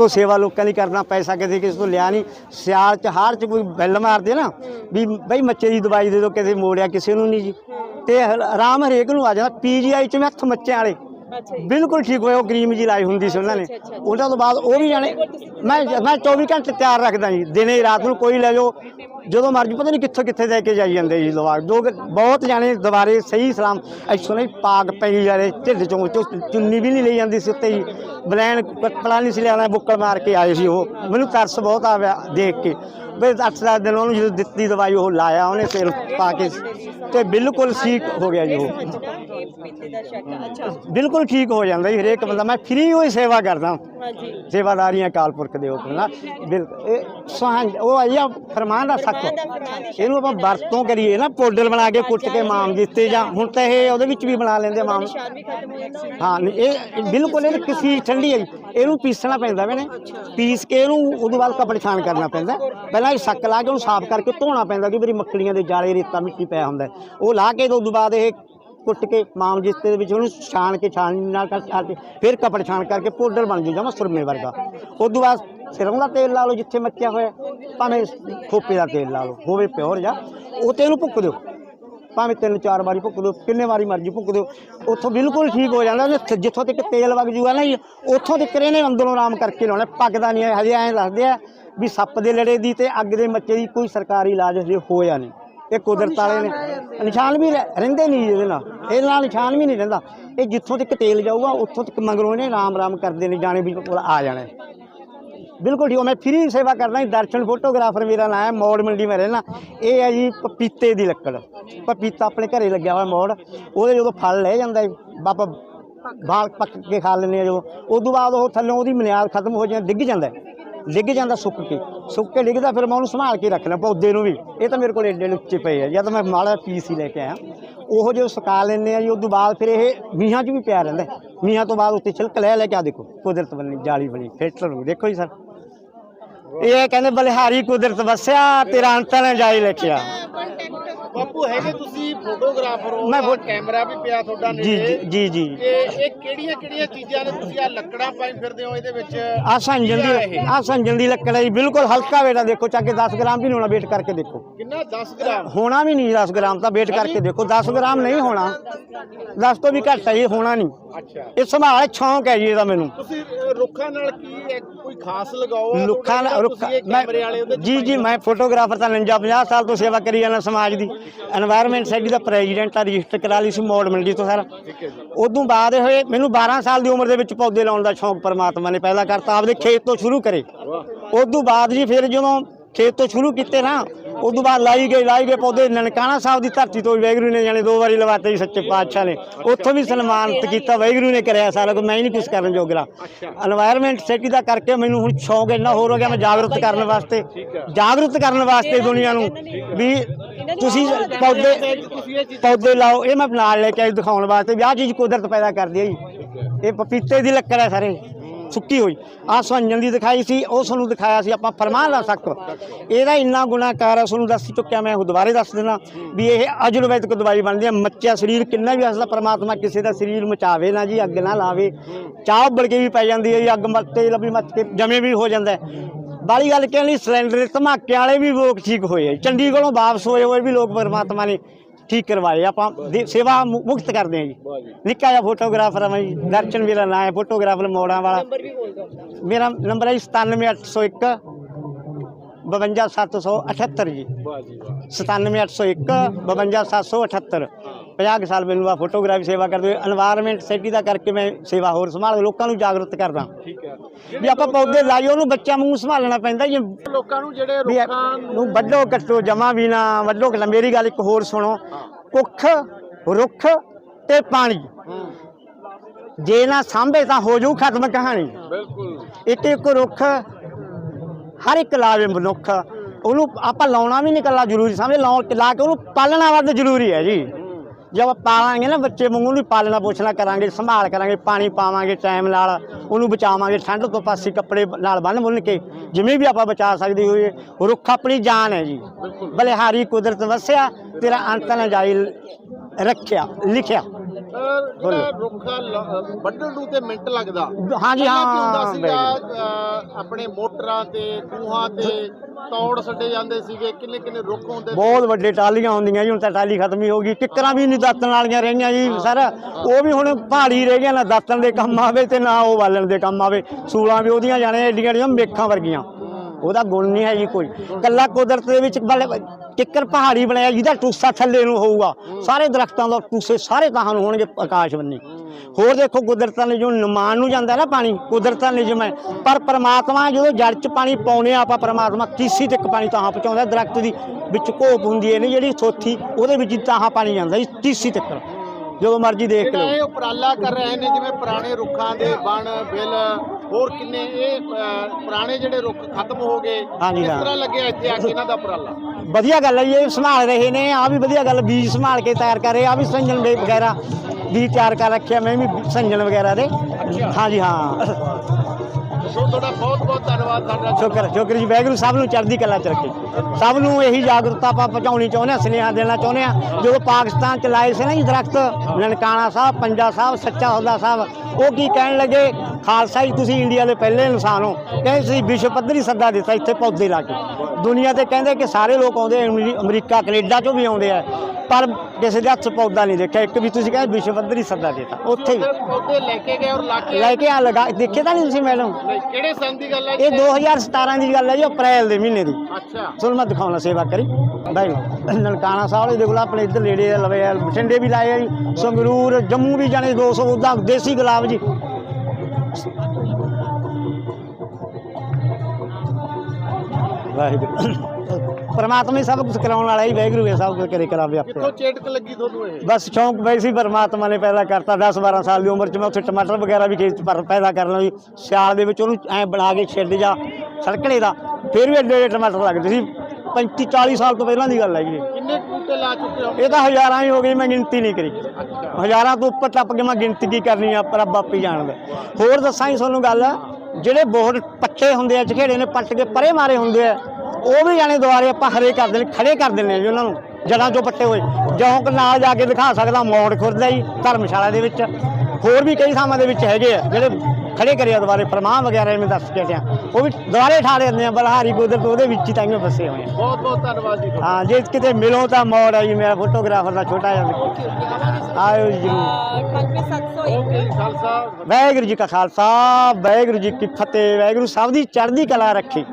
ਤੋਂ ਸੇਵਾ ਲੋਕਾਂ ਦੀ ਕਰਨਾ ਪੈਸਾ ਕਿਤੇ ਕਿਸੇ ਤੋਂ ਲਿਆ ਨਹੀਂ। ਸਿਆਲ ਚ, ਹਾਰ ਚ ਕੋਈ ਬੈਲ ਮਾਰਦੇ ਨਾ, ਵੀ ਬਈ ਮੱਚੇ ਦੀ ਦਵਾਈ ਦੇ ਦਿਓ, ਕਿਸੇ ਮੋੜਿਆ ਕਿਸੇ ਨੂੰ ਨਹੀਂ ਜੀ। ਤੇ ਆਰਾਮ ਹਰੇਕ ਨੂੰ ਆ ਜਾਂਦਾ। ਪੀਜੀਆਈ ਚ ਮੈਂ ਹੱਥ ਮੱਚਿਆਂ ਵਾਲੇ ਬਿਲਕੁਲ ਠੀਕ ਹੋਇਆ ਉਹ ਕਰੀਮ ਜੀ ਲਾਈ ਹੁੰਦੀ ਸੀ ਉਹਨਾਂ ਨੇ। ਉਹਨਾਂ ਤੋਂ ਬਾਅਦ ਉਹ ਵੀ ਜਾਣੇ ਮੈਂ ਮੈਂ 24 ਘੰਟੇ ਤਿਆਰ ਰੱਖਦਾ ਜੀ ਦਿਨੇ ਰਾਤ ਨੂੰ ਕੋਈ ਲੈ ਜਾਓ। ਜਦੋਂ ਮਰਜ਼ੀ ਪਤਾ ਨਹੀਂ ਕਿੱਥੋਂ ਕਿੱਥੇ ਲੈ ਕੇ ਜਾਈ ਜਾਂਦੇ ਜੀ ਦਵਾ ਦੋ ਬਹੁਤ ਜਾਣੇ ਦੁਬਾਰੇ ਸਹੀ ਸਲਾਮ ਇੱਥੋਂ ਨਹੀਂ ਪਾਗ ਪਈ ਜਾਰੇ ਢਿੱਡ ਚੋਂ ਚੋਂ ਚੁੰਨੀ ਵੀ ਨਹੀਂ ਲਈ ਜਾਂਦੀ ਸੀ ਉੱਤੇ ਜੀ। ਬਲੈਨ ਪਲਾ ਨਹੀਂ ਸੀ ਲਿਆਣਾ ਬੁੱਕਲ ਮਾਰ ਕੇ ਆਏ ਸੀ ਉਹ। ਮੈਨੂੰ ਤਰਸ ਬਹੁਤ ਆਵਿਆ ਦੇਖ ਕੇ। ਬਈ 8-10 ਦਿਨ ਉਹਨੂੰ ਜਦੋਂ ਦਿੱਤੀ ਦਵਾਈ ਉਹ ਲਾਇਆ ਉਹਨੇ ਸਿਰ ਪਾ ਕੇ। ਤੇ ਬਿਲਕੁਲ ਠੀਕ ਹੋ ਗਿਆ ਜੀ ਉਹ। ਪਪੀਤੇ ਦਾ ਸ਼ੱਕ ਅੱਛਾ ਬਿਲਕੁਲ ਠੀਕ ਹੋ ਜਾਂਦਾ ਜੀ ਹਰੇਕ ਬੰਦਾ ਮੈਂ ਫ੍ਰੀ ਹੋਈ ਸੇਵਾ ਕਰਦਾ। ਹਾਂਜੀ। ਸੇਵਾਦਾਰੀਆਂ ਕਾਲਪੁਰਖ ਦੇ ਉੱਪਰ ਨਾ। ਬਿਲਕੁਲ ਇਹ ਸੁਹਾਨ ਉਹ ਆਈ ਆ ਫਰਮਾਨ ਦਾ ਦਾ ਇਹਨੂੰ ਆਪਾਂ ਵਰਤੋਂ ਕਰੀਏ ਨਾ ਪਾਊਡਰ ਬਣਾ ਕੇ ਕੁੱਟ ਕੇ ਮਾਮ ਦਿੱਤੇ ਜਾਂ ਹੁਣ ਤਾਂ ਇਹ ਉਹਦੇ ਵਿੱਚ ਵੀ ਬਣਾ ਲੈਂਦੇ ਮਾਮ। ਹੋ ਇਹ ਬਿਲਕੁਲ ਇਹ ਕਿਸੇ ਠੰਡੀ ਹੈ। ਇਹਨੂੰ ਪੀਸਣਾ ਪੈਂਦਾ ਵੇ ਨੇ। ਪੀਸ ਕੇ ਇਹਨੂੰ ਉਦੋਂ ਬਾਅਦ ਕੱਪੜੇ ਛਾਣ ਕਰਨਾ ਪੈਂਦਾ। ਪਹਿਲਾਂ ਇਹ ਸੱਕ ਲਾ ਕੇ ਉਹਨੂੰ ਸਾਫ਼ ਕਰਕੇ ਧੋਣਾ ਪੈਂਦਾ ਕਿ ਮੇਰੀ ਮੱਕੜੀਆਂ ਦੇ ਜਾਲੇ ਰੇਤਾ ਮਿੱਟੀ ਪਿਆ ਹੁੰਦਾ। ਉਹ ਲਾ ਕੇ ਤੇ ਬਾਅਦ ਇਹ ਕੁੱਟ ਕੇ ਮਾਮ ਜਿਸਤੇ ਦੇ ਵਿੱਚ ਉਹਨੂੰ ਛਾਣ ਕੇ ਛਾਣਨੀ ਨਾਲ ਕਰ ਛਾਣ ਫਿਰ ਕੱਪੜੇ ਛਾਣ ਕਰਕੇ ਪਾਊਡਰ ਬਣ ਜਾਂਦਾ ਜਮਾ ਸੁਰਮੇ ਵਰਗਾ। ਉਦੋਂ ਬਾਅਦ ਸਰੋਂ ਦਾ ਤੇਲ ਲਾ ਲਓ ਜਿੱਥੇ ਮੱਚਿਆ ਹੋਇਆ ਭਾਵੇਂ ਖੋਪੇ ਦਾ ਤੇਲ ਲਾ ਲਓ ਹੋਵੇ ਪਿਓਰ ਜਾਂ ਉਹ ਤੇ ਉਹਨੂੰ ਭੁੱਕ ਦਿਓ। ਭਾਵੇਂ ਤਿੰਨ ਚਾਰ ਵਾਰੀ ਭੁੱਕ ਦਿਓ ਕਿੰਨੇ ਵਾਰੀ ਮਰਜ਼ੀ ਭੁੱਕ ਦਿਓ ਉੱਥੋਂ ਬਿਲਕੁਲ ਠੀਕ ਹੋ ਜਾਂਦਾ ਜਿੱਥੋਂ ਤੱਕ ਤੇਲ ਵਗ ਜੂਗਾ ਨਾ ਜੀ, ਉੱਥੋਂ ਤੱਕ ਇਹਨੇ ਅੰਦਰੋਂ ਆਰਾਮ ਕਰਕੇ ਲਾਉਣਾ ਪੱਕਦਾ ਨਹੀਂ ਹਜੇ ਐਂ ਦੱਸਦੇ ਆ ਵੀ ਸੱਪ ਦੇ ਲੜੇ ਦੀ ਤੇ ਅੱਗ ਦੇ ਮੱਚੇ ਦੀ ਕੋਈ ਸਰਕਾਰੀ ਇਲਾਜ ਹਜੇ ਹੋਇਆ ਨਹੀਂ। ਇਹ ਕੁਦਰਤ ਵਾਲੇ ਨੇ। ਨਿਸ਼ਾਨ ਵੀ ਰਹਿ- ਰਹਿੰਦੇ ਨਹੀਂ ਜੀ ਇਹਦੇ ਨਾਲ। ਇਹਦੇ ਨਾਲ ਨਿਸ਼ਾਨ ਵੀ ਨਹੀਂ ਰਹਿੰਦਾ। ਇਹ ਜਿੱਥੋਂ ਤੱਕ ਤੇਲ ਜਾਊਗਾ, ਉੱਥੋਂ ਤੱਕ ਮਗਰੋਂ ਨੇ ਆਰਾਮ ਆਰਾਮ ਕਰਦੇ ਨੇ, ਜਾਣੇ ਵੀ ਕੋਲ ਆ ਜਾਣਾ। ਬਿਲਕੁਲ ਠੀਕ। ਮੈਂ ਫ੍ਰੀ ਸੇਵਾ ਕਰਦਾ ਜੀ, ਦਰਸ਼ਨ ਫੋਟੋਗ੍ਰਾਫਰ ਮੇਰਾ ਨਾਮ ਹੈ, ਮੋੜ ਮੰਡੀ ਮੈਂ ਰਹਿਣਾ ਇਹ ਹੈ ਜੀ ਪਪੀਤੇ ਦੀ ਲੱਕੜ। ਪਪੀਤਾ ਆਪਣੇ ਘਰੇ ਲੱਗਿਆ ਹੋਇਆ ਮੋੜ। ਉਹਦੇ ਜਦੋਂ ਫਲ ਲੈ ਜਾਂਦਾ ਜੀ, ਬਾਬਾ ਬਾਲ ਪੱਕ ਕੇ ਖਾ ਲੈਂਦੇ ਆ ਜਦੋਂ। ਉਦੋਂ ਬਾਅਦ ਉਹ ਥੱਲੋਂ ਉਹਦੀ ਮਨਿਆਦ ਖਤਮ ਹੋ ਜਾਂਦੀ, ਡਿੱਗ ਜਾਂਦਾ। ਡਿੱਗ ਜਾਂਦਾ ਸੁੱਕ ਕੇ। ਸੁੱਕ ਕੇ ਡਿੱਗਦਾ ਫਿਰ ਮੈਂ ਉਹਨੂੰ ਸੰਭਾਲ ਕੇ ਰੱਖਣਾ ਪੌਦੇ ਨੂੰ ਵੀ। ਇਹ ਤਾਂ ਮੇਰੇ ਕੋਲ ਏਡੇ ਏਡੇ ਉੱਚੇ ਪਏ ਆ। ਜਾਂ ਤਾਂ ਮੈਂ ਮਾੜਾ ਪੀਸ ਹੀ ਲੈ ਕੇ ਆਇਆ। ਉਹ ਜੋ ਸੁਕਾ ਲੈਂਦੇ ਆ ਜੀ ਉਦੋਂ ਬਾਅਦ ਫਿਰ ਇਹ ਮੀਂਹਾਂ 'ਚ ਵੀ ਪਿਆ ਰਹਿੰਦਾ। ਮੀਂਹਾਂ ਤੋਂ ਬਾਅਦ ਉੱਤੇ ਛਿਲਕ ਲੈ ਲੈ ਕੇ ਆ ਦੇਖੋ, ਕੁਦਰਤ ਬਣੀ ਜਾਲੀ ਬਣੀ ਫਿਲਟਰ ਨੂੰ ਦੇਖੋ ਜੀ ਸਰ। ਇਹ ਕਹਿੰਦੇ ਬਲਿਹਾਰੀ ਕੁਦਰਤ ਵਸਿਆ, ਤੇਰਾ ਅੰਤ ਲੈ ਕੇ ਆ। ਬਾਪੂ ਹੈਗੇ ਤੁਸੀਂ ਫੋਟੋਗ੍ਰਾਫਰ ਹੋ ਮੈਂ ਆਹ ਫੋ- ਕੈਮਰਾ ਵੀ ਪਿਆ ਤੁਹਾਡਾ ਜੀ ਨੇੜੇ ਜੀ ਜੀ। ਜੀ ਇਹ ਇਹ ਕਿਹੜੀਆਂ ਕਿਹੜੀਆਂ ਚੀਜ਼ਾਂ ਨੇ ਤੁਸੀਂ ਆ ਲੱਕੜਾਂ ਪਾਈ ਫਿਰਦੇ ਹੋ ਇਹਦੇ ਵਿੱਚ? ਆ ਸੰਜਨ ਦੀ ਇਹ? ਆ ਸੰਜਨ ਦੀ ਲੱਕੜ ਹੈ ਜੀ ਬਿਲਕੁਲ ਹਲਕਾ ਵੇਟਾ ਦੇਖੋ ਚੱਕ ਕੇ 10 ਗ੍ਰਾਮ ਵੀ ਨਹੀਂ ਹੋਣਾ ਵੇਟ ਕਰਕੇ ਦੇਖੋ। ਕਿੰਨਾ? 10 ਗ੍ਰਾਮ? ਹੋਣਾ ਵੀ ਨਹੀਂ 10 ਗ੍ਰਾਮ ਤਾਂ ਵੇਟ ਕਰਕੇ ਦੇਖੋ 10 ਗ੍ਰਾਮ ਨਹੀਂ ਹੋਣਾ। 10 ਤੋਂ ਵੀ ਘੱਟ ਹੈ ਜੀ ਹੋਣਾ ਨਹੀਂ। ਅੱਛਾ। ਇਹ ਸੰਭਾਲ ਸ਼ੌਂਕ ਹੈ ਜੀ ਇਹਦਾ ਮੈਨੂੰ। ਤੁਸੀਂ ਰੁੱਖਾਂ ਨਾਲ ਕੀ ਕੋਈ ਖਾਸ ਲਗਾਓ ਰੁੱਖਾਂ ਨਾਲ- ਰੁੱਖ ਮੈਂ ਜੀ ਜੀ ਮੈਂ ਫੋਟੋਗ੍ਰਾਫਰ ਤਾਂ 49 50 ਸਾਲ ਤੋਂ ਸੇਵਾ ਕਰੀ ਜਾਂਦਾ ਸਮਾਜ ਦੀ। এনवायरमेंट ਸੈਡੀ ਦਾ ਪ੍ਰੈਜ਼ੀਡੈਂਟ ਆ ਰਜਿਸਟਰ ਕਰਾ ਲਈ ਸੀ ਮੋੜ ਮੰਡੀ ਤੋਂ ਸਰ। ਉਦੋਂ ਬਾਅਦ ਹੋਏ ਮੈਨੂੰ 12 ਸਾਲ ਦੀ ਉਮਰ ਦੇ ਵਿੱਚ ਪੌਦੇ ਲਾਉਣ ਦਾ ਸ਼ੌਂਕ ਪਰਮਾਤਮਾ ਨੇ ਪੈਦਾ ਕਰਤਾ ਆਪਦੇ ਖੇਤ ਤੋਂ ਸ਼ੁਰੂ ਕਰੇ। ਉਦੋਂ ਬਾਅਦ ਜੀ ਫਿਰ ਜਦੋਂ ਖੇਤ ਤੋਂ ਸ਼ੁਰੂ ਕੀਤੇ ਨਾ ਉਦੋਂ ਬਾਅਦ ਲਾਈ ਗਏ ਲਾਈ ਗਏ ਪੌਦੇ ਨਨਕਾਣਾ ਸਾਹਿਬ ਦੀ ਧਰਤੀ ਤੋਂ ਵੈਗਰੂ ਨੇ ਜਾਣੇ ਦੋ ਵਾਰੀ ਲਵਾਤੇ ਸੱਚੇ ਪਾਤਸ਼ਾਹ ਨੇ। ਉੱਥੋਂ ਵੀ ਸਨਮਾਨਿਤ ਕੀਤਾ ਵੈਗਰੂ ਨੇ ਕਰਿਆ ਸਾਰਾ ਕੁਝ ਮੈਂ ਹੀ ਨਹੀਂ ਕੁਝ ਕਰਨ ਜੋਗਰਾ এনवायरमेंट ਸਿਟੀ ਦਾ ਕਰਕੇ ਮੈਨੂੰ ਹੁਣ ਸ਼ੌਂਕ ਇੰਨਾ ਹੋਰ ਹੋ ਗਿਆ ਮੈਂ ਜਾਗਰੂਕ ਕਰਨ ਵਾਸਤੇ ਜਾਗਰੂਕ ਕਰਨ ਵਾਸਤੇ ਦੁਨੀਆ ਨੂੰ ਵੀ ਤੁਸੀਂ ਪੌਦੇ ਪੌਦੇ ਲਾਓ ਇਹ ਮੈਂ ਨਾਲ ਲੈ ਕੇ ਆਈ ਦਿਖਾਉਣ ਵਾਸਤੇ ਵੀ ਆਹ ਚੀਜ਼ ਕੁਦਰਤ ਪੈਦਾ ਕਰਦੀ ਹੈ ਜੀ। ਇਹ ਪਪੀਤੇ ਦੀ ਲੱਕੜ ਹੈ ਸਾਰੇ। ਸੁੱਕੀ ਹੋਈ। ਆਹ ਸੰਜਨ ਦੀ ਦਿਖਾਈ ਸੀ, ਉਹ ਤੁਹਾਨੂੰ ਦਿਖਾਇਆ ਸੀ, ਆਪਾਂ ਫਰਮਾਨ ਲਾ ਸਕ। ਇਹਦਾ ਇੰਨਾ ਗੁਨਾਹਕਾਰ ਹੈ ਤੁਹਾਨੂੰ ਦੱਸ ਚੁੱਕਿਆ ਮੈਂ, ਉਹ ਦੁਬਾਰੇ ਦੱਸ ਦੇਣਾ ਵੀ ਇਹ ਆਯੁਰਵੈਦਿਕ ਦਵਾਈ ਬਣਦੀ ਹੈ ਮੱਚਿਆ ਸਰੀਰ, ਕਿੰਨਾ ਵੀ ਹੱਸਦਾ ਪਰਮਾਤਮਾ ਕਿਸੇ ਦਾ ਸਰੀਰ ਮਚਾਵੇ ਨਾ ਜੀ, ਅੱਗ ਨਾ ਲਾਵੇ। ਚਾਹ ਉੱਬਲ ਕੇ ਵੀ ਪੈ ਜਾਂਦੀ ਹੈ ਜੀ, ਅੱਗ ਮੱਤੇ ਲੱਭੀ ਮੱਚ ਕੇ, ਜਮੇ ਵੀ ਹੋ ਜਾਂਦਾ। ਹੈ ਬਾਲੀ ਗੱਲ ਕਹਿਣ ਲਈ ਸਿਲੰਡਰ ਧਮਾਕੇ ਵਾਲੇ ਵੀ ਲੋਕ ਠੀਕ ਹੋਏ ਆ ਚੰਡੀਗੜ੍ਹੋਂ ਵਾਪਸ ਹੋਏ ਹੋਏ ਵੀ ਲੋਕ ਪਰਮਾਤਮਾ ਨੇ। ਠੀਕ ਕਰਵਾਏ ਆਪਾਂ ਦੇ- ਸੇਵਾ ਮੁ- ਮੁਕਤ ਕਰਦੇ ਹਾਂ ਜੀ। ਵਾਹ ਜੀ। ਨਿੱਕਾ ਜਿਹਾ ਫੋਟੋਗ੍ਰਾਫਰ ਹਾਂ ਮੈਂ ਜੀ ਦਰਸ਼ਨ ਮੇਰਾ ਨਾਂ ਹੈ ਫੋਟੋਗ੍ਰਾਫਰ ਮੋੜਾਂ ਵਾਲਾ। ਨੰਬਰ ਵੀ ਬੋਲ ਦਿਓ ਮੇਰਾ ਨੰਬਰ ਹੈ ਜੀ 97801 52778 ਜੀ। ਵਾਹ ਜੀ ਵਾਹ। 97801 52778 50 ਸਾਲ ਮੈਨੂੰ ਆ ਫੋਟੋਗ੍ਰਾਫੀ ਸੇਵਾ ਕਰਦੇ ਹੋ এনवायरमेंट ਸੇਟੀ ਦਾ ਕਰਕੇ ਮੈਂ ਸੇਵਾ ਹੋਰ ਸੰਭਾਲ ਲੋਕਾਂ ਨੂੰ ਜਾਗਰੂਕ ਕਰਦਾ। ਠੀਕ ਹੈ। ਵੀ ਆਪਾਂ ਪੌਦੇ ਲਾਈਏ ਉਹਨੂੰ ਬੱਚਿਆਂ ਮੂੰਹ ਸੰਭਾਲਣਾ ਪੈਂਦਾ ਜੀ। ਲੋਕਾਂ ਨੂੰ ਜਿਹੜੇ ਰੁੱਖਾਂ ਨੂੰ ਵੱਡੋ ਕੱਟੋ ਜਮਾ ਵੀ ਨਾ ਵੱਡੋ ਮੇਰੀ ਗੱਲ ਇੱਕ ਹੋਰ ਸੁਣੋ। ਕੁੱਖ ਰੁੱਖ ਤੇ ਪਾਣੀ। ਜੇ ਨਾ ਸਾਂਭੇ ਤਾਂ ਹੋ ਜੂ ਖਤਮ ਕਹਾਣੀ। ਬਿਲਕੁਲ। ਇੱਕ ਇੱਕ ਰੁੱਖ ਹਰ ਇੱਕ ਲਾਵੇ ਮਨੁੱਖ ਉਹਨੂੰ ਆਪਾਂ ਲਾਉਣਾ ਵੀ ਨਹੀਂ ਇਕੱਲਾ ਜ਼ਰੂਰੀ ਸਮਝੇ ਲਾਉਣ ਲਾ ਕੇ ਉਹਨੂੰ ਪਾਲਣਾ ਵੱਧ ਜ਼ਰੂਰੀ ਹੈ ਜੀ। ਜੇ ਆਪਾਂ ਪਾਲਾਂਗੇ ਨਾ ਬੱਚੇ ਵਾਂਗੂ ਉਹਨੂੰ ਪਾਲਣਾ ਪੋਛਣਾ ਕਰਾਂਗੇ ਸੰਭਾਲ ਕਰਾਂਗੇ ਪਾਣੀ ਪਾਵਾਂਗੇ ਟਾਈਮ ਨਾਲ ਉਹਨੂੰ ਬਚਾਵਾਂਗੇ ਠੰਡ ਤੋਂ ਪਾਸੇ ਕੱਪੜੇ ਨਾਲ ਬੰਨ ਬੰਨ ਕੇ ਜਿਵੇਂ ਵੀ ਆਪਾਂ ਬਚਾ ਸਕਦੇ ਹੋਈਏ ਰੁੱਖ ਆਪਣੀ ਜਾਨ ਹੈ ਜੀ। ਬਲਿਹਾਰੀ ਕੁਦਰਤ ਵਸਿਆ ਤੇਰਾ ਅੰਤ ਨਾ ਜਾਈ ਰੱਖਿਆ ਲਿਖਿਆ। ਅਹ ਜਿਹੜਾ ਰੁੱਖਾ ਲ- ਵੱਢਣ ਨੂੰ ਤੇ ਮਿੰਟ ਲੱਗਦਾ। ਹਾਂਜੀ ਪਹਿਲਾਂ ਕੀ ਹੁੰਦਾ ਹਾਂ ਸੀਗਾ ਅਹ, ਆਪਣੇ ਮੋਟਰਾਂ ਤੇ ਖੂਹਾਂ ਤੇ ਤੌੜ ਛੱਡੇ ਜਾਂਦੇ ਸੀਗੇ ਕਿੰਨੇ ਕਿੰਨੇ ਰੁੱਖ ਹੁੰਦੇ ਸੀ ਬਹੁਤ ਵੱਡੇ ਟਾਲੀਆਂ ਹੁੰਦੀਆਂ ਜੀ ਹੁਣ ਤਾਂ ਟਾਲੀ ਖਤਮ ਹੀ ਹੋ ਗਈ। ਟਿੱਕਰਾਂ ਵੀ ਨਹੀਂ ਦਾਤਣ ਵਾਲੀਆਂ ਰਹੀਆਂ ਜੀ ਸਰ। ਉਹ ਵੀ ਹੁਣ ਪਹਾੜੀ ਰਹਿ ਗਿਆ ਨਾ ਦਾਤਣ ਦੇ ਕੰਮ ਆਵੇ ਤੇ ਨਾ ਉਹ ਬਾਲਣ ਦੇ ਕੰਮ ਆਵੇ। ਸੂਲਾਂ ਵੀ ਉਹਦੀਆਂ ਜਾਣੇ ਏਡੀਆਂ ਏਡੀਆਂ ਮੇਖਾਂ ਵਰਗੀਆਂ। ਉਹਦਾ ਗੁਣ ਨਹੀਂ ਹੈ ਜੀ ਕੋਈ। ਕੱਲਾ ਕੁਦਰਤ ਦੇ ਵਿੱਚ ਬਲ- ਪਹਾੜੀ ਬਣਾਇਆ ਜਿਹਦਾ ਟੂਸਾ ਥੱਲੇ ਨੂੰ ਹੋਊਗਾ। ਸਾਰੇ ਦਰਖਤਾਂ ਦਾ ਟੂਸੇ ਸਾਰੇ ਤਾਂ ਨੂੰ ਹੋਣਗੇ ਆਕਾਸ਼ ਬੰਨੀ। ਹੋਰ ਦੇਖੋ, ਕੁਦਰਤਾਂ ਨੇ ਜੋ ਨਿਮਾਨ ਨੂੰ ਜਾਂਦਾ ਨਾ ਪਾਣੀ, ਕੁਦਰਤਾਂ ਨਿਯਮ ਹੈ ਪਰ ਪ੍ਰਮਾਤਮਾ ਜਦੋਂ ਜੜ 'ਚ ਪਾਣੀ ਪਾਉਨੇ ਆ, ਆਪਾਂ ਪਰਮਾਤਮਾ ਕਿਸੇ ਤੱਕ ਪਾਣੀ ਤਾਂ ਪਹੁੰਚਾਉਂਦਾ, ਦਰਖਤ ਦੀ ਵਿੱਚ ਘੋਪ ਹੁੰਦੀ ਹੈ ਨਾ ਜਿਹੜੀ ਥੋਥੀ ਉਹਦੇ ਵਿੱਚ ਤਾਂ ਪਾਣੀ ਜਾਂਦਾ ਜੀ ਕਿਸੇ ਤੱਕ। ਜਦੋਂ ਮਰਜ਼ੀ ਦੇਖ ਜਿਹੜਾ ਲਓ। ਇਹ ਉਪਰਾਲਾ ਕਰ ਰਹੇ ਨੇ, ਜਿਵੇਂ ਪੁਰਾਣੇ ਰੁੱਖਾਂ ਦੇ ਬਣ, ਬਿੱਲ ਹੋਰ ਕਿੰਨੇ ਇਹ ਪੁਰਾਣੇ ਜਿਹੜੇ ਰੁੱਖ ਖਤਮ ਹੋ ਗਏ ਹਾਂਜੀ, ਕਿਸ ਹਾਂ। ਤਰ੍ਹਾਂ ਲੱਗਿਆ ਇੱਥੇ ਆ ਕੇ ਇਹਨਾਂ ਦਾ ਉਪਰਾਲਾ? ਵਧੀਆ ਗੱਲ ਹੈ ਜੀ ਇਹ ਸੰਭਾਲ ਰਹੇ ਨੇ ਆ ਵੀ ਵਧੀਆ ਗੱਲ ਬੀਜ ਸੰਭਾਲ ਕੇ ਤਿਆਰ ਕਰ ਰਹੇ ਆ ਵੀ ਸੰਜਨ ਦੇ ਵਗੈਰਾ ਬੀਜ ਤਿਆਰ ਕਰ ਰੱਖਿਆ ਮੈਂ ਵੀ ਸੰਜਨ ਵਗੈਰਾ ਦੇ। ਹਾਂਜੀ ਹਾਂ। ਸੋ ਤੁਹਾਡਾ ਬਹੁਤ ਬਹੁਤ ਧੰਨਵਾਦ ਸਾਡਾ ਸ਼ੁਕਰ ਸ਼ੁਕਰ ਜੀ ਵਾਹਿਗੁਰੂ ਸਭ ਨੂੰ ਚੜ੍ਹਦੀ ਕਲਾ ਚ ਰੱਖੇ। ਸਭ ਨੂੰ ਇਹੀ ਜਾਗਰੂਕਤਾ ਆਪਾਂ ਪਹੁੰਚਾਉਣੀ ਚਾਹੁੰਦੇ ਆ ਸੁਨੇਹਾ ਦੇਣਾ ਚਾਹੁੰਦੇ ਆ ਜਦੋਂ ਪਾਕਿਸਤਾਨ ਚ ਲਾਏ ਸੀ ਨਾ ਜੀ ਦਰਖਤ ਨਨਕਾਣਾ ਸਾਹਿਬ ਪੰਜਾ ਸਾਹਿਬ ਸੱਚਾ ਹੁੰਦਾ ਸਾਹਿਬ। ਉਹ ਕੀ ਕਹਿਣ ਲੱਗੇ? ਖਾਲਸਾ ਜੀ ਤੁਸੀਂ ਇੰਡੀਆ ਦੇ ਪਹਿਲੇ ਇਨਸਾਨ ਹੋ। ਕਹਿੰਦੇ ਤੁਸੀਂ ਵਿਸ਼ਵ ਪੱਧਰੀ ਸੱਦਾ ਦਿੱਤਾ ਇੱਥੇ ਪੌਦੇ ਲਾ ਕੇ। ਦੁਨੀਆ ਤੇ ਕਹਿੰਦੇ ਕਿ ਸਾਰੇ ਲੋਕ ਆਉਂਦੇ ਅਮਰੀਕਾ ਕੈਨੇਡਾ ਚੋਂ ਵੀ ਆਉਂਦੇ ਆ। ਪਰ ਕਿਸੇ ਦੇ ਹੱਥ ਪੌਦਾ ਨਹੀਂ ਦੇਖਿਆ। ਇੱਕ ਵੀ ਤੁਸੀਂ ਕਹਿੰਦੇ ਵਿਸ਼ਵ ਪੱਧਰੀ ਸੱਦਾ ਦਿੱਤਾ ਉੱਥੇ ਹੀ ਪੌਦੇ ਲੈ ਕੇ ਗਏ ਔਰ ਲਾ ਕੇ ਲੈ ਕੇ ਆ ਲਗਾ ਦੇਖੇ ਤਾਂ ਨਹੀਂ ਤੁਸੀਂ ਮੈਡਮ? ਕਿਹੜੇ ਸੰਨ ਦੀ ਗੱਲ ਹੈ ਇਹ 2017 ਦੀ ਗੱਲ ਹੈ ਜੀ ਅਪ੍ਰੈਲ ਦੇ ਮਹੀਨੇ ਦੀ। ਅੱਛਾ। ਚਲੋ ਮੈਂ ਦਿਖਾਉਣਾ ਸੇਵਾ ਕਰੀ। ਬਾਈ ਨਨਕਾਣਾ ਸਾਹਿਬ ਦੇ ਕੋਲ ਆਪਣੇ ਇੱਧਰ ਨੇੜੇ ਆ ਲਵੇ ਆ ਬਠਿੰਡੇ ਵੀ ਲਾਏ ਆ ਜੀ। ਸੰਗਰੂਰ ਜੰਮੂ ਵੀ ਜਾਣੇ 200 ਉਦਾਂ ਦੇਸੀ ਗੁਲਾਬ ਜੀ। ਵਾਹਿਗੁਰੂ। ਪਰਮਾਤਮਾ ਹੀ ਸਭ ਕੁਝ ਕਰਾਉਣ ਵਾਲਾ ਹੀ ਵਾਹਿਗੁਰੂ ਇਹ ਸਭ ਕੁਝ ਕਰੇ ਕਰਾਵੇ ਆਪੇ। ਕਿੱਥੋਂ ਚੇਟਕ ਲੱਗੀ ਤੁਹਾਨੂੰ ਇਹ? ਬਸ ਸ਼ੌਂਕ ਵੈਸੇ ਹੀ ਪਰਮਾਤਮਾ ਨੇ ਪੈਦਾ ਕਰਤਾ। 10 12 ਸਾਲ ਦੀ ਉਮਰ 'ਚ ਮੈਂ ਉੱਥੇ ਟਮਾਟਰ ਵਗੈਰਾ ਵੀ ਖੇਤ ਪਰ ਪੈਦਾ ਕਰ ਲਾਂ ਜੀ। ਸਿਆਲ ਦੇ ਵਿੱਚ ਉਹਨੂੰ ਐ ਬਣਾ ਕੇ ਛਿੱਡ ਜਾ ਸੜਕਲੇ ਦਾ। ਫਿਰ ਵੀ ਐਡੇ ਐਡੇ ਟਮਾਟਰ ਲੱਗਦੇ ਸੀ। 35 40 ਸਾਲ ਤੋਂ ਪਹਿਲਾਂ ਦੀ ਗੱਲ ਹੈ ਜੀ। ਇਹ। ਕਿੰਨੇ ਬੂਟੇ ਲਾ ਚੁੱਕੇ ਹੋ? ਇਹ ਤਾਂ ਹਜ਼ਾਰਾਂ ਹੀ ਹੋ ਗਈ ਮੈਂ ਗਿਣਤੀ ਨਹੀਂ ਕਰੀ। ਹਜ਼ਾਰਾਂ ਤੋਂ ਉੱਪਰ ਟੱਪ ਕੇ ਮੈਂ ਗਿਣਤੀ ਕੀ ਕਰਨੀ ਆ ਪਰ ਬਾਪੀ ਜਾਣਦਾ ਹੋਰ ਦੱਸਾਂ ਹੀ ਤੁਹਾਨੂੰ ਗੱਲ ਜਿਹੜੇ ਬਹੁਤ ਪੱਕੇ ਹੁੰਦੇ ਆ ਝਖੇੜੇ ਨੇ ਪੱਟ ਕੇ ਪਰੇ ਮਾਰੇ ਹੁੰਦੇ ਆ ਉਹ ਵੀ ਜਾਣੇ ਦੁਆਰੇ ਆਪਾਂ ਹਰੇ ਕਰ ਦੇਣੇ ਖੜੇ ਕਰ ਦਿੰਦੇ ਆ ਜੀ ਉਹਨਾਂ ਨੂੰ ਜੜਾਂ ਚੋਂ ਪੱਟੇ ਹੋਏ। ਜੌਂਕ ਨਾਲ ਜਾ ਕੇ ਦਿਖਾ ਸਕਦਾ ਮੌੜ ਖੁਰਦਾ ਜੀ ਧਰਮਸ਼ਾਲਾ ਦੇ ਵਿੱਚ। ਹੋਰ ਵੀ ਕਈ ਥਾਵਾਂ ਦੇ ਵਿੱਚ ਹੈਗੇ ਆ ਜਿਹੜੇ ਖੜੇ ਕਰਿਆ ਦੁਆਰੇ ਫਰਮਾਨ ਵਗੈਰਾ ਐਵੇਂ ਦੱਸ ਕੇ ਹਟਿਆ। ਉਹ ਵੀ ਦੁਆਰੇ ਠਾੜੇ ਦਿੰਦੇ ਆ ਬਲਹਾਰੀ ਕੁਦਰਤ ਉਹਦੇ ਵਿੱਚ ਹੀ ਤਾਈਓ ਫਸੇ ਹੋਏ ਆ। ਬਹੁਤ ਬਹੁਤ ਧੰਨਵਾਦ ਜੀ। ਹਾਂ ਜੇ ਕਿਤੇ ਮਿਲੋ ਤਾਂ ਮੌੜ ਹੈ ਜੀ ਮੇਰਾ ਫੋਟੋਗ੍ਰਾਫਰ ਦਾ ਛੋਟਾ ਜਿਹਾ। ਆਇਓ ਜੀ ਜ਼ਰੂਰ। ਵਾਹਿਗੁਰੂ ਜੀ ਕਾ ਖਾਲਸਾ ਵਾਹਿਗੁਰੂ ਜੀ ਕੀ ਫਤਿਹ। ਵਾਹਿਗੁਰੂ ਸਭ ਦੀ ਚੜ੍ਹਦੀ ਕਲਾ ਰੱਖੇ।